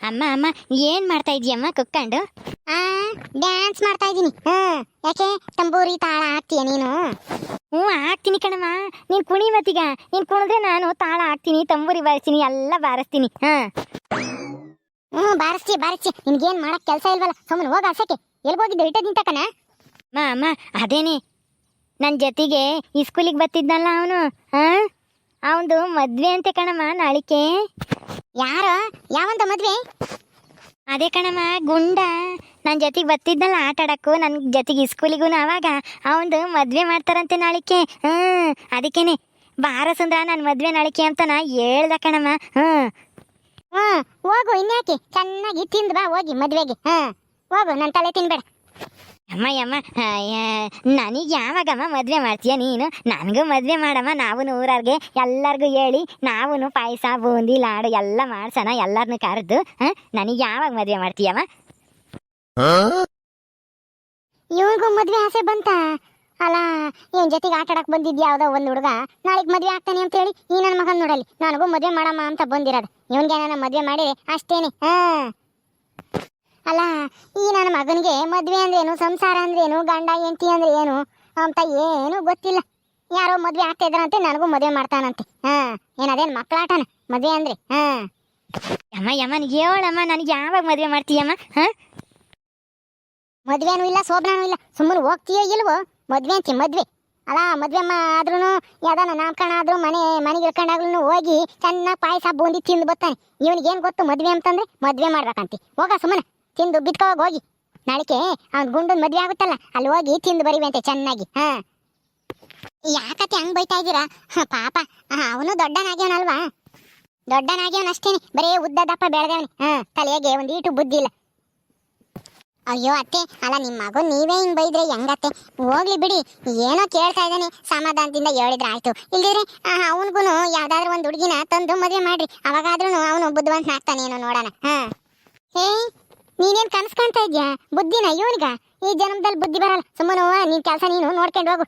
ಅಮ್ಮ ಅಮ್ಮ ಏನ್ ಮಾಡ್ತಾ ಇದೀಯಮ್ಮ ಕುಕ್ಕಂಡು ಆ ಡ್ಯಾನ್ಸ್ ಮಾಡ್ತಾ ಇದ್ದೀನಿ ಹ್ಮ್ ಯಾಕೆ? ತಂಬೂರಿ ತಾಳ ಹಾಕ್ತೀಯ ನೀನು? ಹ್ಞೂ ಹಾಕ್ತೀನಿ ಕಣಮ್ಮ. ನೀನ್ ಕುಣಿ ಮತ್ತೀಗ ನೀನ್ ಕುಣಿದ್ರೆ ನಾನು ತಾಳ ಹಾಕ್ತೀನಿ ತಂಬೂರಿ ಬಾರಿಸ್ತೀನಿ ಎಲ್ಲ ಬಾರಿಸ್ತೀನಿ. ಹಾ. ಹ್ಞೂ ಬಾರಿಸ್ತೀಯ ಬಾರಿಸ್ತಿ ನಿನ್ಗೇನ್ ಮಾಡಕ್ ಕೆಲಸ ಇಲ್ವಲ್ಲ? ಸುಮ್ಮನೆ ಹೋಗ ಅಸಕ್ಕೆ ಎಲ್ಗೋಗಿದ್ದೆ ನಿಂತ ಕಣ? ಅಮ್ಮ ಅಮ್ಮ ಅದೇನೆ. ನನ್ನ ಜೊತೆಗೆ ಈ ಸ್ಕೂಲಿಗೆ ಬರ್ತಿದ್ನಲ್ಲ ಅವನು. ಹಾ? ಅವನದು ಮದ್ವೆ ಅಂತೆ ಕಣಮ್ಮ ನಾಳಿಕೆ. ಯಾರ? ಯಾವಂತ ಮದ್ವೆ? ಅದೇ ಕಣಮ್ಮ ಗುಂಡ. ನನ್ನ ಜೊತೆಗೆ ಬರ್ತಿದ್ನಲ್ಲ ಆಟ ಆಡಕ್ಕೂ ನನ್ನ ಜೊತೆಗೆ ಸ್ಕೂಲಿಗೂ ಅವಾಗ. ಅವಂದು ಮದ್ವೆ ಮಾಡ್ತಾರಂತೆ ನಾಳಿಕೆ. ಹ್ಞೂ ಅದಕ್ಕೇನೆ. ಬಾರ ಸುಂದ್ರ ನನ್ನ ಮದ್ವೆ ನಾಳಿಕೆ ಅಂತ ನಾ ಹೇಳ್ದ ಕಣಮ್ಮ ಹ್ಞೂ ಹ್ಞೂ ಹೋಗು ಇನ್ಯಾಕೆ? ಚೆನ್ನಾಗಿ ತಿಂದು ಬಾ ಹೋಗಿ ಮದುವೆಗೆ ಹ್ಞೂ ಹೋಗು ನನ್ನ ತಲೆ ತಿನ್ಬೇಡ. ಅಮ್ಮ ಅಮ್ಮ ನನಗೆ ಯಾವಾಗಮ್ಮ ಮದುವೆ ಮಾಡ್ತೀಯ ನೀನು? ನನಗೂ ಮದುವೆ ಮಾಡಮ್ಮ ನಾವು ಊರವ್ರಿಗೆ ಎಲ್ಲರಿಗೂ ಹೇಳಿ ನಾವು ಪಾಯಸ ಬೂಂದಿ ಲಾಡು ಎಲ್ಲ ಮಾಡ್ಸೋಣ ಎಲ್ಲರನ್ನು ಕರೆದು ನನಗೆ ಯಾವಾಗ ಮದುವೆ ಮಾಡ್ತೀಯಮ್ಮ? ಇವ್ರಿಗೂ ಮದುವೆ ಆಸೆ ಬಂತ? ಅಲ್ಲ ಏನ್ ಜೊತೆಗೆ ಆಟ ಆಡಕ್ ಬಂದಿದ್ಯಾ ಯಾವ್ದೋ ಒಂದ್ ಹುಡುಗ? ನಾಳೆಗ್ ಮದ್ವೆ ಆಗ್ತಾನೆ ಅಂತ ಹೇಳಿ ಈ ನನ್ನ ಮಗನ್ ನೋಡಲಿ ನನಗೂ ಮದ್ವೆ ಮಾಡಮ್ಮ ಅಂತ ಬಂದಿರೋದು. ಇವನ್ಗೆ ನನ್ನ ಮದ್ವೆ ಮಾಡಿರಿ ಅಷ್ಟೇನೆ ಹಾ ಅಲ್ಲ ಈ ನನ್ನ ಮಗನಿಗೆ ಮದ್ವೆ ಅಂದ್ರೇನು ಸಂಸಾರ ಅಂದ್ರೇನು ಗಂಡ ಹೆಂಡತಿ ಅಂದ್ರೆ ಏನು ಅಂತ ಏನು ಗೊತ್ತಿಲ್ಲ. ಯಾರೋ ಮದ್ವೆ ಆಗ್ತಾ ಇದ್ರಂತೆ ನನಗೂ ಮದ್ವೆ ಮಾಡ್ತಾನಂತೆ. ಹಾ ಏನದೇನು ಮಕ್ಕಳಾಟನ? ಮದ್ವೆ ಅಂದ್ರೆ ಹಾ. ಅಮ್ಮ ಯಮ್ಮ ಹೇಳಮ್ಮ ನನಗೆ ಯಾವಾಗ ಮದುವೆ ಮಾಡ್ತೀಯಮ್ಮ ಹಾಂ? ಮದ್ವೆನೂ ಇಲ್ಲ ಸೋಬ್ರಾನು ಇಲ್ಲ. ಸುಮ್ಮನೆ ಹೋಗ್ತೀಯೋ ಇಲ್ವೋ? ಮದ್ವೆ ಅಂತಿ ಮದ್ವೆ. ಅಲ್ಲ ಮದ್ವೆ ಆದ್ರೂ ಯಾವ್ದಾನ ನಾಮಕರಣ ಆದ್ರೂ ಮನೆ ಮನೆಗೆ ಇಳ್ಕೊಂಡಾಗ್ಲೂ ಹೋಗಿ ಚೆನ್ನಾಗಿ ಪಾಯಸ ಬೂಂದಿ ತಿಂದು ಬರ್ತಾನೆ. ಇವನಿಗೆ ಏನು ಗೊತ್ತು ಮದ್ವೆ ಅಂತಂದ್ರೆ ಮದ್ವೆ ಮಾಡ್ಬೇಕಂತೆ. ಹೋಗ ಸುಮ್ಮನೆ. ತಿಂದು ಬಿತ್ಕೋವಾಗ ಹೋಗಿ. ನಾಳಿಕೆ ಅವ್ನ ಗುಂಡನ್ ಮದ್ವೆ ಆಗುತ್ತಲ್ಲ, ಅಲ್ಲಿ ಹೋಗಿ ತಿಂದು ಬರಿವಂತೆ ಚೆನ್ನಾಗಿ, ಹಾ. ಯಾಕತ್ತೆ ಹಂಗ್ ಬೈತಾ ಇದ್ದೀರಾ? ಪಾಪ. ಅವನು ದೊಡ್ಡನಾಗ್ಯವನಲ್ವಾ ದೊಡ್ಡನಾಗ್ಯವನಷ್ಟೇನೆ ಬರೇ ಉದ್ದ ದಪ್ಪ ಬೆಳೆದವನಿ, ಹಾ, ತಲೆಗೆ ಒಂದು ಈಟು ಬುದ್ಧಿ ಇಲ್ಲ. ಅಯ್ಯೋ ಅತ್ತೆ, ಅಲ್ಲ ನಿಮ್ಮ ಮಗು ನೀವೇ ಹಿಂಗ್ ಬೈದ್ರೆ ಹೆಂಗತ್ತೆ? ಹೋಗ್ಲಿ ಬಿಡಿ, ಏನೋ ಕೇಳ್ತಾ ಇದ್ದಾನೆ, ಸಮಾಧಾನದಿಂದ ಹೇಳಿದ್ರೆ ಆಯ್ತು. ಇಲ್ದಿದ್ರೆ ಅವನಿಗೂ ಯಾವ್ದಾದ್ರು ಒಂದು ಹುಡುಗಿನ ತಂದು ಮದುವೆ ಮಾಡ್ರಿ ಅವಾಗಾದ್ರೂ ಅವನು ಬುದ್ಧಿವಂತನಾಗ್ತಾನೇನೋ ನೋಡೋಣ, ಹಾ. ಹೇ ನೀನೇನ್ ಕನ್ಸ್ ಕಾಣ್ತಾ ಇದ್ಯಾ? ಬುದ್ಧಿನ, ಇವನಿಗ? ಈ ಜನ್ಮದಲ್ಲಿ ಬುದ್ಧಿ ಬರಲ್ಲ. ಸುಮ್ಮನೆ ನೀನ್ ಕೆಲಸ ನೀನು ನೋಡ್ಕೊಂಡು ಹೋಗು.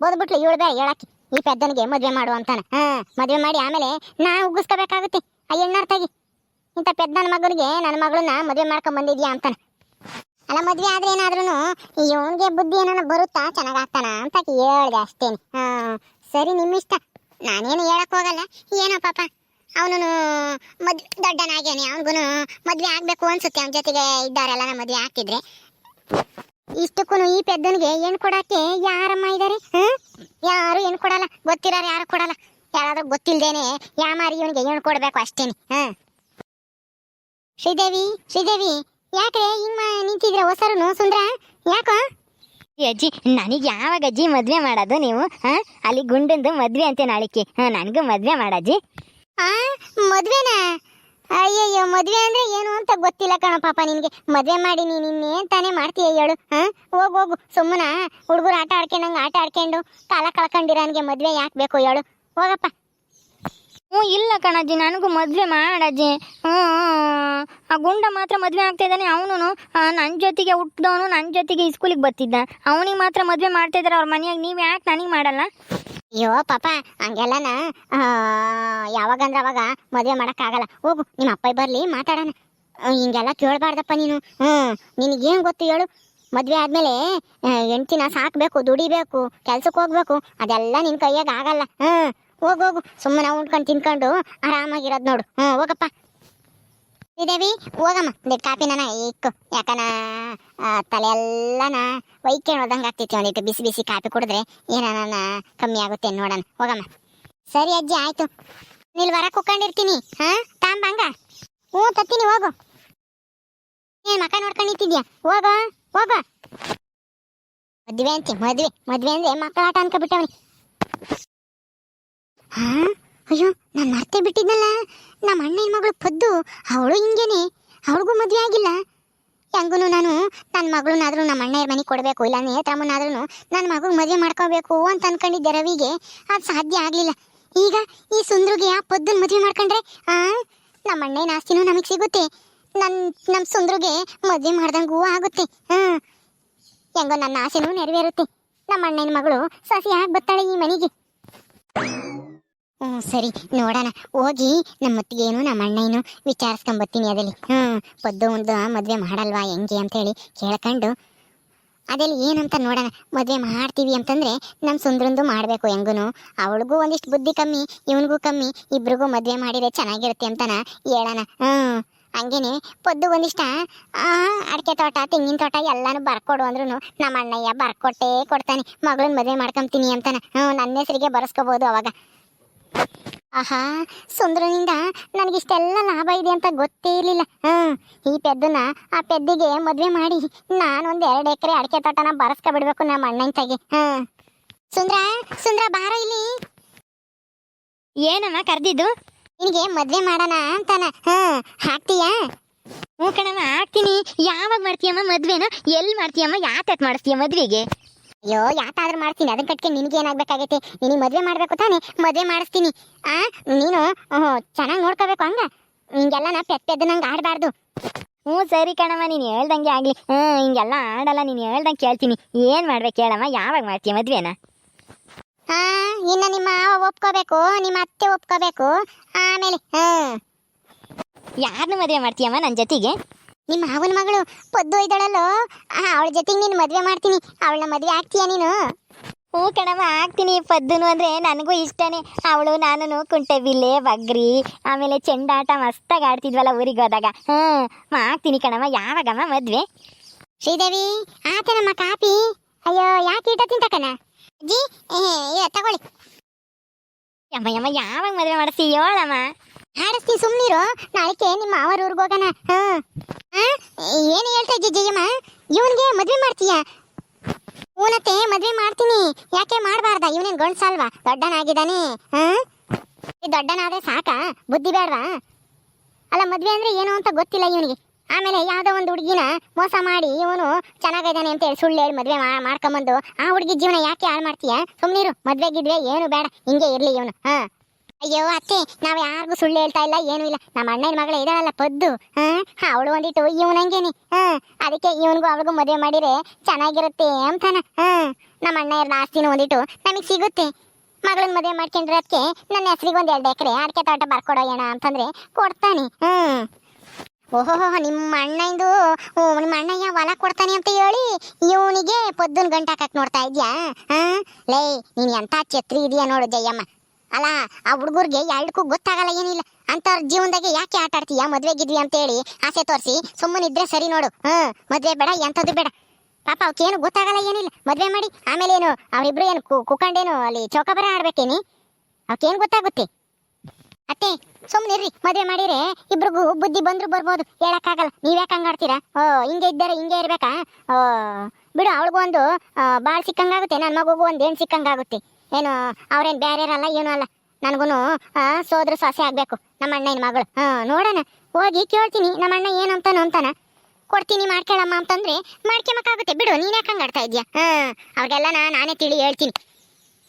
ಬೋದ್ಬಿಟ್ಲು ಇವಳು ಬೇರೆ, ಹೇಳಕ್ಕೆ. ಈ ಪೆದ್ದನಿಗೆ ಮದುವೆ ಮಾಡು ಅಂತಾನೆ. ಹಾ, ಮದುವೆ ಮಾಡಿ ಆಮೇಲೆ ನಾ ಉಗ್ಗಿಸ್ಕೋಬೇಕಾಗುತ್ತೆ. ಆ ಹೆಣ್ಣಾರ್ತಾಗಿ ಇಂಥ ಪೆದ್ದನ ಮಗನಿಗೆ ನನ್ನ ಮಗಳನ್ನ ಮದುವೆ ಮಾಡ್ಕೊಂಡ್ ಬಂದಿದ್ಯಾ ಅಂತಾನ. ಅಲ್ಲ, ಮದ್ವೆ ಆದ್ರೆ ಏನಾದ್ರೂ ಇವನ್ಗೆ ಬುದ್ಧಿ ಏನಾನ ಬರುತ್ತಾ? ಚೆನ್ನಾಗ್ತಾನ ಆಗ್ತಾನ ಅಂತ ಹೇಳ್ದೆ ಅಷ್ಟೇನೆ. ಹಾ, ಸರಿ, ನಿಮ್ಮಿಷ್ಟ. ನಾನೇನು ಹೇಳಕ್ ಹೋಗಲ್ಲ. ಏನೋ ಪಾಪ. ಅವನು ಮದ್, ದೊಡ್ಡನಾಗೇನೆ. ಅವನಿಗೂ ಮದ್ವೆ ಆಗ್ಬೇಕು ಅನ್ಸುತ್ತೆ. ಅವನ ಜೊತೆಗೆ ಇದ್ದಾರೆಲ್ಲ ನಮ್ಮ ಮದ್ವೆ ಆಗ್ತಿದ್ರೆ ಇಷ್ಟಕ್ಕೂ ಈ ಪೆದ್ದನಿಗೆ ಏನು ಕೊಡಕ್ಕೆ? ಯಾರಮ್ಮ ಇದ್ದಾರೆ ಯಾರು ಏನು ಕೊಡಲ್ಲ? ಗೊತ್ತಿರೋರು ಯಾರು ಕೊಡಲ್ಲ? ಯಾರಾದ್ರೂ ಗೊತ್ತಿಲ್ದೇನೆ ಯಾಮಾರಿ ಇವನಿಗೆ ಏನು ಕೊಡಬೇಕು ಅಷ್ಟೇನೆ. ಹಾ ಶ್ರೀದೇವಿ ಶ್ರೀದೇವಿ, ಯಾಕೆ ಹಿಂಗ್ ನಿಂತಿದ್ರ ಹೊಸರು ಸುಂದ್ರ? ಯಾಕೋ? ಅಜ್ಜಿ, ನನಗೆ ಯಾವಾಗ ಅಜ್ಜಿ ಮದುವೆ ಮಾಡೋದು ನೀವು? ಹಾಂ ಅಲ್ಲಿ ಗುಂಡಂದು ಮದುವೆ ಅಂತೆ ನಾಳಿಕೆ. ಹಾಂ ನನಗೂ ಮದುವೆ ಮಾಡಜ್ಜಿ ಆ, ಮದ್ವೆನಾ? ಅಯ್ಯಯ್ಯೋ, ಮದ್ವೆ ಅಂದ್ರೆ ಏನು ಅಂತ ಗೊತ್ತಿಲ್ಲ ಕಣ ಪಾಪ ನಿನ್ಗೆ. ಮದ್ವೆ ಮಾಡಿ ನೀನ್ ಇನ್ನೇನ್ ತಾನೇ ಮಾಡ್ತೀಯ ಹೇಳು ಹಾ ಹೋಗ್, ಹೋಗು. ಸುಮ್ಮನ, ಹುಡುಗರು ಆಟ ಆಡ್ಕೊಂಡಂಗ ಆಟ ಆಡ್ಕೊಂಡು ಕಾಲ ಕಳ್ಕೊಂಡಿರೋನ್ಗೆ ಮದ್ವೆ ಯಾಕೆ ಬೇಕು ಹೇಳು. ಹೋಗಪ್ಪ. ಹ್ಞೂ, ಇಲ್ಲ ಕಣಜ್ಜಿ, ನನಗೂ ಮದುವೆ ಮಾಡಜ್ಜಿ. ಹ್ಞೂ ಆ ಗುಂಡ ಮಾತ್ರ ಮದುವೆ ಆಗ್ತಾ ಇದ್ದಾನೆ ಅವನು ನನ್ನ ಜೊತೆಗೆ ಹುಟ್ಟಿದವನು ನನ್ನ ಜೊತೆಗೆ ಸ್ಕೂಲಿಗೆ ಬರ್ತಿದ್ದ. ಅವನಿಗೆ ಮಾತ್ರ ಮದುವೆ ಮಾಡ್ತಾ ಇದ್ದಾರೆ ಅವ್ರ ಮನೆಯಾಗ. ನೀವು ಯಾಕೆ ನನಗೆ ಮಾಡಲ್ಲ? ಅಯ್ಯೋ, ಪಾಪ, ಹಂಗೆಲ್ಲನ ಯಾವಾಗಂದ್ರೆ ಅವಾಗ ಮದ್ವೆ ಮಾಡಕ್ಕಾಗಲ್ಲ. ಹೋಗು ನಿಮ್ಮ ಅಪ್ಪ ಬರ್ಲಿ, ಮಾತಾಡೋಣ. ಹಿಂಗೆಲ್ಲ ಕೇಳಬಾರ್ದಪ್ಪ ನೀನು. ಹ್ಮ್, ನಿನಗೇನು ಗೊತ್ತು ಹೇಳು. ಮದ್ವೆ ಆದ್ಮೇಲೆ ಹೆಂಡ್ತಿನ ಸಾಕ್ಬೇಕು, ದುಡಿಬೇಕು ಕೆಲ್ಸಕ್ಕೆ ಹೋಗ್ಬೇಕು, ಅದೆಲ್ಲ ನಿನ್ ಕೈಯಾಗ ಆಗಲ್ಲ. ಹ್ಮ್, ಹೋಗು ಹೋಗು. ಸುಮ್ಮನೆ ಉಂಡ್ಕೊಂಡು ತಿನ್ಕೊಂಡು ಆರಾಮಾಗಿರೋದು ನೋಡು. ಹ್ಮ್, ಹೋಗಪ್ಪ. ಶ್ರೀದೇವಿ ಹೋಗಮ್ಮ. ಒಂದಿಟ್ಟು ಕಾಪಿನ ಇಕ್ಕು. ಯಾಕನ ಆ, ತಲೆ ಎಲ್ಲನ ವೈಕ್ಯಣ್ ಹೋದಂಗೆ ಆಗ್ತೈತಿ ಒಂದಿಟ್ಟು ಬಿಸಿ ಬಿಸಿ ಕಾಪಿ ಕುಡಿದ್ರೆ ಏನಾನ ಕಮ್ಮಿ ಆಗುತ್ತೆ ನೋಡೋಣ. ಹೋಗಮ್ಮ. ಸರಿ ಅಜ್ಜಿ ಆಯ್ತು. ನೀಲ್ ಬರಕ್ ಕುಕ್ಕೊಂಡಿರ್ತೀನಿ ಹಾ? ತಾಂಬಂಗ ಹ್ಞೂ ತತ್ತೀನಿ ಹೋಗು. ನೀ ಮಕ ನೋಡ್ಕೊಂಡು ನಿಂತಿದ್ಯಾ? ಹೋಗ ಹೋಗ. ಮದ್ವೆ ಅಂತಿ ಮದ್ವೆ ಮದ್ವೆ ಅಂದ್ರೆ ಮಕ್ಕಳಾಟ ಅನ್ಕೊಬಿಟ್ಟವನಿ. ಹಾ? ಅಯ್ಯೋ, ನಾನು ಮರ್ತೇ ಬಿಟ್ಟಿದ್ನಲ್ಲ. ನಮ್ಮ ಅಣ್ಣನ ಮಗಳು ಪದ್ದು, ಅವಳು ಹಿಂಗೇನೆ. ಅವಳಿಗೂ ಮದುವೆ ಆಗಿಲ್ಲ. ಹೆಂಗೂ ನಾನು ನನ್ನ ಮಗಳನ್ನಾದ್ರೂ ನಮ್ಮ ಅಣ್ಣ ಮನೆಗೆ ಕೊಡಬೇಕು, ಇಲ್ಲ ನೇತ್ರಮ್ಮನಾದ್ರೂ ನನ್ನ ಮಗು ಮದುವೆ ಮಾಡ್ಕೋಬೇಕು ಅಂತ ಅನ್ಕೊಂಡಿದ್ದೆ ರವಿಗೆ. ಅದು ಸಾಧ್ಯ ಆಗಲಿಲ್ಲ. ಈಗ ಈ ಸುಂದ್ರಿಗೆ ಆ ಪದ್ದನ್ ಮದುವೆ ಮಾಡ್ಕೊಂಡ್ರೆ, ಆ, ನಮ್ಮ ಅಣ್ಣನ ಆಸ್ತಿನೂ ನಮಗೆ ಸಿಗುತ್ತೆ. ನನ್ನ ನಮ್ಮ ಸುಂದ್ರಿಗೆ ಮದುವೆ ಮಾಡ್ದಂಗೂ ಆಗುತ್ತೆ. ಹಾಂ. ಹೆಂಗೋ ನನ್ನ ಆಸೆನೂ ನೆರವೇರುತ್ತೆ. ನಮ್ಮ ಅಣ್ಣನ ಮಗಳು ಸಸಿ ಆಗಿ ಬರ್ತಾಳೆ ಈ ಮನೆಗೆ. ಸರಿ, ನೋಡೋಣ. ಹೋಗಿ ನಮ್ಮ ಮುತ್ತಿಗೇನು ನಮ್ಮ ಅಣ್ಣೇನು ವಿಚಾರಿಸ್ಕೊಂಬತ್ತೀನಿ ಅದಲ್ಲಿ ಹ್ಞೂ ಪದ್ದು ಒಂದು ಮದುವೆ ಮಾಡಲ್ವಾ, ಹೆಂಗೆ ಅಂತೇಳಿ ಕೇಳ್ಕೊಂಡು. ಅದಲ್ಲಿ ಏನಂತ ನೋಡೋಣ, ಮದುವೆ ಮಾಡ್ತೀವಿ ಅಂತಂದ್ರೆ ನಮ್ಮ ಸುಂದ್ರಂದು ಮಾಡಬೇಕು ಹೆಂಗೂ ಅವಳಿಗೂ ಒಂದಿಷ್ಟು ಬುದ್ಧಿ ಕಮ್ಮಿ, ಇವನಿಗೂ ಕಮ್ಮಿ, ಇಬ್ರಿಗೂ ಮದುವೆ ಮಾಡಿದ್ರೆ ಚೆನ್ನಾಗಿರುತ್ತೆ ಅಂತನ ಹೇಳೋಣ. ಹ್ಞೂ ಹಂಗೇನೆ ಪದ್ದು ಒಂದಿಷ್ಟ ಅಡಿಕೆ ತೋಟ, ತೆಂಗಿನ ತೋಟ ಎಲ್ಲಾನು ಬರ್ಕೊಡು ಅಂದ್ರೂ ನಮ್ಮ ಅಣ್ಣಯ್ಯ ಬರ್ಕೊಟ್ಟೇ ಕೊಡ್ತಾನೆ. ಮಗಳನ್ನ ಮದುವೆ ಮಾಡ್ಕೊಂತೀನಿ ಅಂತಾನೆ. ಹ್ಞೂ ನನ್ನ ಹೆಸರಿಗೆ ಬರೆಸ್ಕೋಬೋದು ಅವಾಗ. ಆಹಾ ಸುಂದ್ರನಿಂದ ನನಗಿಷ್ಟೆಲ್ಲ ಲಾಭ ಇದೆ ಅಂತ ಗೊತ್ತೇ ಇರಲಿಲ್ಲ. ಹ್ಮ್ ಈ ಪೆದ್ದನ್ನ ಆ ಪೆದ್ದಿಗೆ ಮದ್ವೆ ಮಾಡಿ ನಾನೊಂದು ಎರಡು ಎಕರೆ ಅಡಿಕೆ ತೋಟನ ಬರಸ್ಕ ಬಿಡಬೇಕು ನಮ್ಮ ಅಣ್ಣನ ತಗೆ ಹಾ. ಸುಂದ್ರ ಸುಂದ್ರ ಬಾರ ಇಲ್ಲಿ. ಏನಮ್ಮ ಕರೆದಿದ್ದು? ನಿನಗೆ ಮದ್ವೆ ಮಾಡೋಣ ಅಂತಾನ. ಹ್ಮ್ ಹಾಕ್ತೀಯಾ? ಹ್ಞೂ ಕಣಮ್ಮ ಹಾಕ್ತೀನಿ. ಯಾವಾಗ ಮಾಡ್ತೀಯಮ್ಮ ಮದ್ವೆನ? ಎಲ್ಲಿ ಮಾಡ್ತೀಯಮ್ಮ? ಯಾತಕ್ಕೆ ಮಾಡಿಸ್ತೀಯ ಮದ್ವೆಗೆ? ಅಯ್ಯೋ ಯಾಕಾದ್ರೂ ಮಾಡ್ತೀನಿ. ಅದನ್ನ ಕಟ್ಕೆ ನಿನಗೆ ಏನಾಗ್ಬೇಕಾಗೈತೆ ನಿನಗೆ ಮದ್ವೆ ಮಾಡ್ಬೇಕು ತಾನೆ? ಮದ್ವೆ ಮಾಡಿಸ್ತೀನಿ. ಆ ನೀನು ಚೆನ್ನಾಗಿ ನೋಡ್ಕೋಬೇಕು ಹಂಗ? ಹಿಂಗೆಲ್ಲ ನಾ ಪೆದ್ ಪೆದ್ದು ನಂಗೆ ಆಡಬಾರ್ದು. ಹ್ಞೂ ಸರಿ ಕಣಮ್ಮ ನೀನು ಹೇಳ್ದಂಗೆ ಆಗಲಿ. ಹ್ಞೂ ಹಿಂಗೆಲ್ಲ ಆಡಲ್ಲ ನೀನು ಹೇಳ್ದಂಗೆ ಕೇಳ್ತೀನಿ. ಏನು ಮಾಡ್ಬೇಕು ಹೇಳಮ್ಮ ಯಾವಾಗ ಮಾಡ್ತೀಯ ಮದ್ವೆನ? ಹಾ ಇನ್ನು ನಿಮ್ಮ ಒಪ್ಕೋಬೇಕು ನಿಮ್ಮ ಅತ್ತೆ ಒಪ್ಕೋಬೇಕು. ಆಮೇಲೆ ಹಾಂ ಯಾರನ್ನ ಮದುವೆ ಮಾಡ್ತೀಯಮ್ಮ ನನ್ನ ಜೊತೆಗೆ? ನಿಮ್ಮ ಮಾವನ ಮಗಳು ಪದ್ದು ಇದ್ದಾಳಲ್ಲೋ ಅವಳ ಜೊತೆಗೆ ನೀನು ಮದುವೆ ಮಾಡ್ತೀನಿ. ಅವಳನ್ನ ಮದುವೆ ಆಗ್ತೀಯ ನೀನು? ಹ್ಞೂ ಕಣವ ಆಗ್ತೀನಿ. ಪದ್ದುನು ಅಂದರೆ ನನಗೂ ಇಷ್ಟನೇ. ಅವಳು ನಾನು ಕುಂಟೆ ಬಿಲ್ಲೆ ಬಗ್ರಿ ಆಮೇಲೆ ಚೆಂಡಾಟ ಮಸ್ತಾಗಿ ಆಡ್ತಿದ್ವಲ್ಲ ಊರಿಗೆ ಹೋದಾಗ. ಹ್ಞೂ ಆಗ್ತೀನಿ ಕಣಮ್ಮ ಯಾವಾಗಮ್ಮ ಮದುವೆ? ಶ್ರೀದೇವಿ ಆ ನಮ್ಮ ಕಾಪಿ. ಅಯ್ಯೋ ಯಾಕೆ ಇಟ್ಟ ತಿಂತಕನ ಇದ ತಗೊಳ್ಳಿ. ಯಮ್ಮ ಯಮ್ಮ ಯಾವಾಗ ಮದುವೆ ಮಾಡಿಸ್ತೀ ಹೇಳಮ್ಮ. ಆಡಿಸ್ತಿ ಸುಮ್ನಿರು. ನಾಳೆಗೆ ನಿಮ್ಮ ಅವರ ಊರಿಗೆ ಹೋಗೋಣ. ಆ? ಏನು ಹೇಳ್ತಾ ಇದ್ದೀಯ ಜಯಮ್ಮ? ಇವನ್ಗೆ ಮದ್ವೆ ಮಾಡ್ತೀಯ? ಊನತ್ತೆ ಮದ್ವೆ ಮಾಡ್ತೀನಿ. ಯಾಕೆ ಮಾಡಬಾರ್ದ? ಇವನೇನ್ ಗಂಡ್ಸಲ್ವಾ? ದೊಡ್ಡನಾಗಿದ್ದಾನೆ. ಹಾ ದೊಡ್ಡನಾದ್ರೆ ಸಾಕ? ಬುದ್ಧಿ ಬೇಡವಾ? ಅಲ್ಲ, ಮದ್ವೆ ಅಂದ್ರೆ ಏನು ಅಂತ ಗೊತ್ತಿಲ್ಲ ಇವನಿಗೆ. ಆಮೇಲೆ ಯಾವುದೋ ಒಂದು ಹುಡುಗಿನ ಮೋಸ ಮಾಡಿ ಇವನು ಚೆನ್ನಾಗಿದ್ದಾನೆ ಅಂತ ಹೇಳಿ ಸುಳ್ಳು ಹೇಳಿ ಮದ್ವೆ ಮಾಡ್ಕೊಂಬಂದು ಆ ಹುಡುಗಿ ಜೀವನ ಯಾಕೆ ಹಾಳು ಮಾಡ್ತೀಯಾ? ಸುಮ್ಮನಿರು ಮದುವೆ ಏನು ಬೇಡ, ಹಿಂಗೆ ಇರಲಿ ಇವನು. ಹಾ? ಅಯ್ಯೋ ಅತ್ತೆ ನಾವ್ ಯಾರಿಗೂ ಸುಳ್ಳು ಹೇಳ್ತಾ ಇಲ್ಲ ಏನು ಇಲ್ಲ. ನಮ್ಮ ಅಣ್ಣನ ಮಗಳ ಇದಾಳಲ್ಲ ಪದ್ದು. ಅವಳು ಒಂದಿಟ್ಟು ಇವನಂಗೇನೆ ಹಾ ಅದಕ್ಕೆ ಇವನ್ಗೂ ಅವಳಿಗೂ ಮದುವೆ ಮಾಡಿದ್ರೆ ಚೆನ್ನಾಗಿರುತ್ತೆ ಅಂತಾನ. ಹ ನಮ್ಮ ಅಣ್ಣ ಇರೋ ಆಸ್ತಿನೂ ಒಂದಿಟ್ಟು ನಮಗೆ ಸಿಗುತ್ತೆ. ಮಗಳನ್ನ ಮದುವೆ ಮಾಡ್ಕೊಂಡಿರೋದಕ್ಕೆ ನನ್ನ ಹೆಸರಿಗೆ ಒಂದ್ ಎರಡು ಎಕರೆ ಅಡಿಕೆ ತೋಟ ಬರ್ಕೊಡೋಣ ಅಂತಂದ್ರೆ ಕೊಡ್ತಾನೆ. ಹ್ಮ್ ಓಹೋ ನಿಮ್ಮ ಅಣ್ಣಂದು ಓ, ನಿಮ್ಮ ಅಣ್ಣಯ್ಯ ಹೊಲ ಕೊಡ್ತಾನೆ ಅಂತ ಹೇಳಿ ಇವನಿಗೆ ಪೊದ್ದನ್ ಗಂಟ ಹಾಕಕ್ ನೋಡ್ತಾ ಇದ್ಯಾ? ಹಾ? ಲೇ ನೀನ್ ಎಂತ ಛತ್ರಿ ಇದೆಯಾ ನೋಡು ಜಯಮ್ಮ. ಅಲ್ಲ, ಆ ಹುಡುಗರಿಗೆ ಎರಡಕ್ಕೂ ಗೊತ್ತಾಗಲ್ಲ ಏನಿಲ್ಲ. ಅಂತವ್ರ ಜೀವನದಾಗೆ ಯಾಕೆ ಆಟ ಆಡ್ತೀಯ? ಮದ್ವೆ ಗಿದ್ವಿ ಅಂತ ಹೇಳಿ ಆಸೆ ತೋರಿಸಿ ಸುಮ್ಮನಿದ್ರೆ ಸರಿ ನೋಡು. ಹ್ಮ್, ಮದ್ವೆ ಬೇಡ, ಎಂಥದ್ದು ಬೇಡ. ಪಾಪ ಅವಕ್ಕೇನು ಗೊತ್ತಾಗಲ್ಲ ಏನಿಲ್ಲ. ಮದ್ವೆ ಮಾಡಿ, ಆಮೇಲೆ ಏನು, ಅವರಿಬ್ರು ಏನು ಕುಕ್ಕಂಡೇನು ಅಲ್ಲಿ ಚೌಕಾಬಾರ ಆಡ್ಬೇಕೇನಿ? ಅವಕ್ಕೇನು ಗೊತ್ತಾಗುತ್ತೆ? ಅತ್ತೆ ಸುಮ್ಮನಿರ್ರಿ ಮದುವೆ ಮಾಡಿದ್ರೆ ಇಬ್ರಿಗೂ ಬುದ್ಧಿ ಬಂದ್ರು ಬರ್ಬೋದು. ಹೇಳಕ್ಕಾಗಲ್ಲ. ನೀವ್ ಯಾಕೆ ಹಂಗಾಡ್ತೀರಾ ಓ, ಹಿಂಗೆ ಇದ್ದಾರೆ ಹಿಂಗೆ ಇರಬೇಕಾ? ಓ, ಬಿಡು, ಅವಳಿಗೂ ಒಂದು ಬಾಳ್ ಸಿಕ್ಕಂಗಾಗುತ್ತೆ. ನನ್ನ ಮಗುಗೂ ಒಂದು ಏನು ಸಿಕ್ಕಂಗಾಗುತ್ತೆ. ಏನು, ಅವ್ರೇನ್ ಬೇರೆ ಇರಲ್ಲ ಏನೂ ಅಲ್ಲ. ನನಗೂ ಸೋದ್ರ ಸೊಸೆ ಆಗಬೇಕು, ನಮ್ಮ ಅಣ್ಣನ ಮಗಳು. ಹಾಂ, ನೋಡೋಣ. ಹೋಗಿ ಕೇಳ್ತೀನಿ, ನಮ್ಮ ಅಣ್ಣ ಏನಂತಾನು ಅಂತಾನ. ಕೊಡ್ತೀನಿ ಮಾಡ್ಕೊಳ್ಳಮ್ಮ ಅಂತಂದ್ರೆ ಮಾಡ್ಕೊಂಬಕ್ಕಾಗುತ್ತೆ ಬಿಡು, ನೀನು ಯಾಕೆ ಹಂಗಾಡ್ತಾ ಇದ್ಯಾ ಹಾ, ಅವ್ರಿಗೆಲ್ಲ ನಾನೇ ತಿಳಿ ಹೇಳ್ತೀನಿ.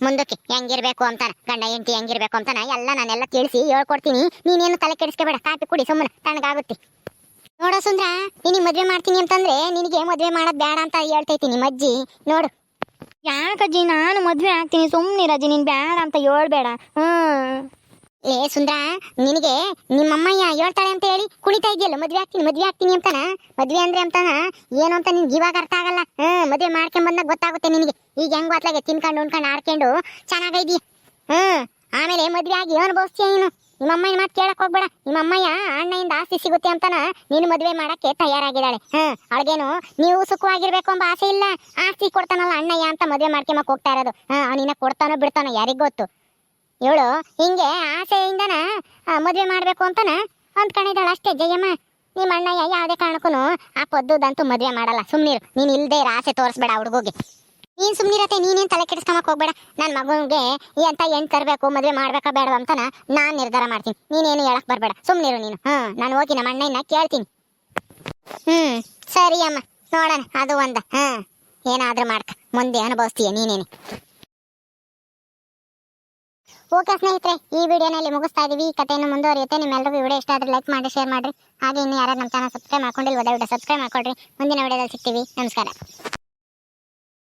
ಮುಂದಕ್ಕೆ ಹೆಂಗಿರ್ಬೇಕು ಅಂತಾನ, ಗಂಡ ಹೆಂಡತಿ ಹೆಂಗಿರ್ಬೇಕು ಅಂತಾನ, ಎಲ್ಲ ನಾನೆಲ್ಲ ತಿಳಿಸಿ ಹೇಳ್ಕೊಡ್ತೀನಿ. ನೀನೇನು ತಲೆ ಕೆಡಿಸ್ಕೋಬೇಡ, ಕಾಪಿ ಕುಡಿ ಸುಮ್ಮನೆ ತಣ್ಣಗಾಗುತ್ತೆ. ನೋಡೋ ಸುಂದ್ರ, ನಿನಗೆ ಮದುವೆ ಮಾಡ್ತೀನಿ ಅಂತಂದ್ರೆ ನಿನಗೆ ಮದುವೆ ಮಾಡೋದ್ ಬೇಡ ಅಂತ ಹೇಳ್ತೈತಿ ನಿಮ್ಮ ಅಜ್ಜಿ ನೋಡು. ಯಾಕಜ್ಜಿ ನಾನು ಮದ್ವೆ ಆಗ್ತೀನಿ. ಸುಮ್ಮನಿರಜ್ಜಿ ನೀನ್ ಬೇಡ ಅಂತ ಹೇಳ್ಬೇಡ. ಹ್ಮ್. ಏ ಸುಂದ್ರ, ನಿನಗೆ ನಿಮ್ಮಮ್ಮಯ್ಯ ಹೇಳ್ತಾಳೆ ಅಂತ ಹೇಳಿ ಕುಣಿತಾ ಇದೆಯಲ್ಲ ಮದ್ವೆ ಆಗ್ತೀನಿ ಮದ್ವೆ ಆಗ್ತೀನಿ ಅಂತಾನ? ಮದ್ವೆ ಅಂದ್ರೆ ಅಂತಾನ? ಏನು ಅಂತ ನಿನ್ಗೆ ಇವಾಗ ಅರ್ಥ ಆಗಲ್ಲ. ಹ್ಮ್, ಮದ್ವೆ ಮಾಡ್ಕೊಂಡ್ ಬಂದಾಗ ಗೊತ್ತಾಗುತ್ತೆ ನಿನಗೆ. ಈಗ ಹೆಂಗ್ ಅತ್ಲಾಗೆ ತಿನ್ಕೊಂಡು ಉಣ್ಕೊಂಡು ಆಡ್ಕೊಂಡು ಚೆನ್ನಾಗೈದಿ? ಹ್ಮ್, ಆಮೇಲೆ ಮದ್ವೆ ಆಗಿ ಅನುಭವಿಸ್ತೀಯ ನೀನು? ನಿಮ್ಮಮ್ಮನ ಮಾತು ಕೇಳಕ್ ಹೋಗ್ಬೇಡ. ನಿಮ್ಮಮ್ಮಯ್ಯ ಅಣ್ಣಯಿಂದ ಆಸ್ತಿ ಸಿಗುತ್ತೆ ಅಂತಾನ ನೀನು ಮದುವೆ ಮಾಡಕ್ಕೆ ತಯಾರಾಗಿದ್ದಾಳೆ. ಹ್ಮ್, ಅವಳಿಗೇನು ನೀವು ಸುಖವಾಗಿರ್ಬೇಕು ಎಂಬ ಆಸೆ ಇಲ್ಲ. ಆಸ್ತಿ ಕೊಡ್ತಾನಲ್ಲ ಅಣ್ಣಯ್ಯ ಅಂತ ಮದುವೆ ಮಾಡ್ಕೊಂಬಕ್ ಹೋಗ್ತಾ ಇರೋದು. ಹಾ ಅವನಿನ್ನ ಕೊಡ್ತಾನೋ ಬಿಡ್ತಾನೋ ಯಾರಿಗೂ ಗೊತ್ತು? ಇವಳು ಹಿಂಗೆ ಆಸೆಯಿಂದನ ಮದುವೆ ಮಾಡಬೇಕು ಅಂತನ ಅಂದ್ಕೊಂಡಿದ್ದಾಳೆ ಅಷ್ಟೇ ಜಯಮ್ಮ. ನಿಮ್ಮ ಅಣ್ಣಯ್ಯ ಯಾವುದೇ ಕಾರಣಕ್ಕೂ ಆ ಪದ್ದುದಂತೂ ಮದುವೆ ಮಾಡಲ್ಲ. ಸುಮ್ಮನೆ ನೀನು ಇಲ್ಲದೆ ಆಸೆ ತೋರಿಸ್ಬೇಡ ಹುಡುಗೋಗೆ. ನೀನ್ ಸುಮ್ನಿರತ್ತೆ, ನೀನೇನ್ ತಲೆ ಕೆಡಿಸ್ಕೊಂಬಕ್ ಹೋಗ್ಬೇಡ. ನನ್ನ ಮಗನಿಗೆ ಅಂತ ಹೆಣ್ ತರಬೇಕು, ಮದ್ವೆ ಮಾಡ್ಬೇಕಾ ಬೇಡ ಅಂತನ ನಾನ್ ನಿರ್ಧಾರ ಮಾಡ್ತೀನಿ. ನೀನೇನು ಹೇಳಕ್ ಬರ್ಬೇಡ. ಸುಮ್ನಿರು ನೀನು. ಹ್ಮ್, ನಾನು ಹೋಗಿ ನಮ್ಮ ಅಣ್ಣ ಕೇಳ್ತೀನಿ. ಹ್ಮ್, ಸರಿ ಅಮ್ಮ. ನೋಡೋಣ, ಅದು ಒಂದ. ಹ ಏನಾದ್ರೂ ಮಾಡ್ಕ. ಮುಂದೆ ಅನುಭವಿಸ್ತೀಯ ನೀನೇನೆ. ಓಕೆ ಸ್ನೇಹಿತರೆ, ಈ ವಿಡಿಯೋನಲ್ಲಿ ಮುಗಿಸ್ತಾ ಇದೀವಿ. ಈ ಕಥೆಯನ್ನು ಮುಂದುವರಿಯುತ್ತೆ. ನಿಮ್ಮೆಲ್ಲರಿಗೂ ವಿಡಿಯೋ ಇಷ್ಟ ಆದ್ರೆ ಲೈಕ್ ಮಾಡಿ, ಶೇರ್ ಮಾಡಿ ಹಾಗೆ ಇನ್ನು ಯಾರು ನಮ್ಮ ಚಾನಲ್ ಸಬ್ಸ್ಕ್ರೈಬ್ ಮಾಡ್ಕೊಂಡಿಲ್ಲ ಸಬ್ಸ್ಕ್ರೈಬ್ ಮಾಡ್ಕೊಳ್ರಿ. ಮುಂದಿನ ವಿಡಿಯೋದಲ್ಲಿ ಸಿಗ್ತೀವಿ. ನಮಸ್ಕಾರ.